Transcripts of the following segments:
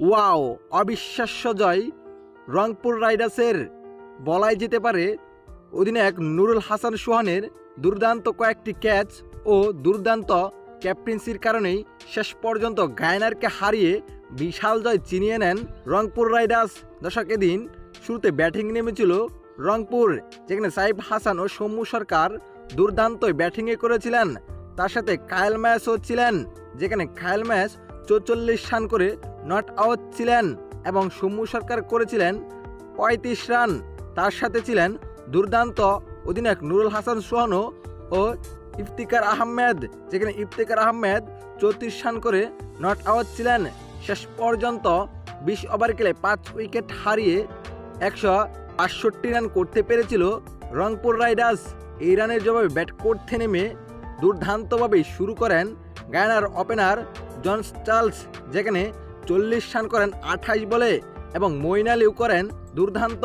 Wow, অবিশ্বাস্য জয়। রংপুর রাইডার্সের বলাই যেতে পারে অধিনায়ক নুরুল হাসান সোহানের দুর্দান্ত কয়েকটি ক্যাচ ও দুর্দান্ত ক্যাপ্টেন্সির কারণেই শেষ পর্যন্ত গায়নারকে হারিয়ে বিশাল জয় চিনিয়ে নেন রংপুর রাইডার্স। দর্শক এদিন শুরুতে ব্যাটিং নেমেছিল রংপুর, যেখানে সাইফ হাসান ও সৌম্য সরকার দুর্দান্ত ব্যাটিংয়ে করেছিলেন। তার সাথে কায়েল ম্যাচও ছিলেন, যেখানে কায়েল ম্যাচ চৌচল্লিশ রান করে নট আউট ছিলেন এবং সৌম্য সরকার করেছিলেন পঁয়ত্রিশ রান। তার সাথে ছিলেন দুর্দান্ত অধিনায়ক নুরুল হাসান সোহানো ও ইফতিকার আহমেদ, যেখানে ইফতিকার আহমেদ চৌত্রিশ রান করে নট আউট ছিলেন। শেষ পর্যন্ত বিশ ওভার খেলে পাঁচ উইকেট হারিয়ে একশো বাষট্টি রান করতে পেরেছিল রংপুর রাইডার্স। এই রানের জবাবে ব্যাট করতে নেমে দুর্দান্তভাবে শুরু করেন গায়নার ওপেনার জন চার্লস, যেখানে চল্লিশ রান করেন আঠাইশ বলে এবং মইন আলীও করেন দুর্দান্ত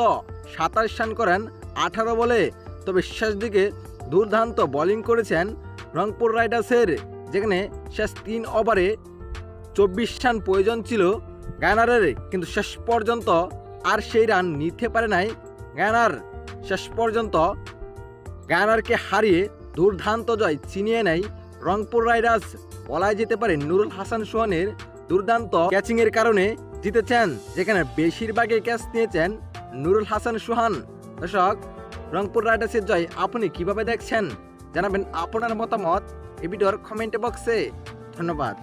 সাতাশ রান করেন আঠারো বলে। তবে শেষ দিকে দুর্দান্ত বোলিং করেছেন রংপুর রাইডার্সের, যেখানে শেষ তিন ওভারে চব্বিশ রান প্রয়োজন ছিল গায়নারের। কিন্তু শেষ পর্যন্ত আর সেই রান নিতে পারে নাই গায়নার। শেষ পর্যন্ত গায়নারকে হারিয়ে দুর্দান্ত জয় ছিনিয়ে নেয় রংপুর রাইডার্স বলাই যেতে পারে নুরুল হাসান সোহানের দুর্দান্ত ক্যাচিংয়ের কারণে জিতেছেন, যেখানে বেশিরভাগই ক্যাচ নিয়েছেন নুরুল হাসান সোহান। দর্শক, রংপুর রাইডার্সের জয় আপনি কীভাবে দেখছেন? জানাবেন আপনার মতামত। এই ভিডিওর কমেন্ট বক্সে। ধন্যবাদ।